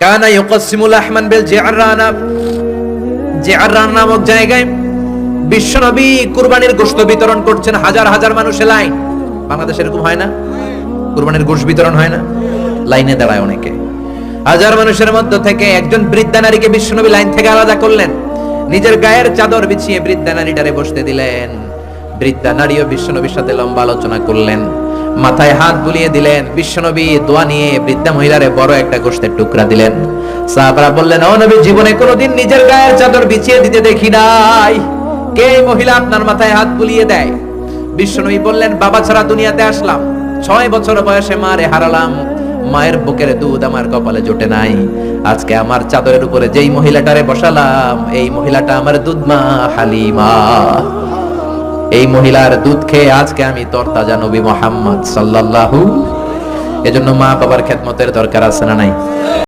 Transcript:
কানা ইউকাসিমুল আহমান বিল জিআরানা জিআরান নামক জায়গায় বিশ্বনবী কুরবানির গোশত বিতরণ করছেন হাজার হাজার মানুষের লাইন। বাংলাদেশে এরকম হয় না? কুরবানির গোশত বিতরণ হয় না? লাইনে দাঁড়ায় অনেকে। হাজার মানুষের মধ্য থেকে একজন বৃদ্ধা নারীকে বিশ্বনবী লাইন থেকে আলাদা করলেন। নিজের গায়ের চাদর বিছিয়ে বৃদ্ধা নারীটারে বসতে দিলেন। বৃদ্ধা নারীও বিশ্বনবীর সাথে লম্বা আলোচনা করলেন। মাথায় হাত বুলিয়ে দিলেন। বিশ্বনবী দোয়া নিয়ে বৃদ্ধা মহিলারে বড় একটা গোষ্ঠের টুকরা দিলেন। সাহাবারা বললেন, ও নবী, জীবনে কোনোদিন নিজের গায়ের চাদর বিছিয়ে দিতে দেখি নাই। কে মহিলা আপনার মাথায় হাত বুলিয়ে দেয়? বিশ্বনবী বললেন, বাবা ছাড়া দুনিয়াতে আসলাম। ছয় বছর বয়সে মারে হারালাম। মায়ের বুকের দুধ আমার কপালে জোটে নাই। আজকে আমার চাদরের উপরে যেই মহিলাটারে বসালাম, এই মহিলাটা আমার দুধ মা হালিমা। এই মহিলার দুধ খেয়ে আজকে আমি তরতাজা নবী মোহাম্মদ সাল্লাল্লাহু এজন্য মা বাবার খেদমতের দরকার আছে না নাই?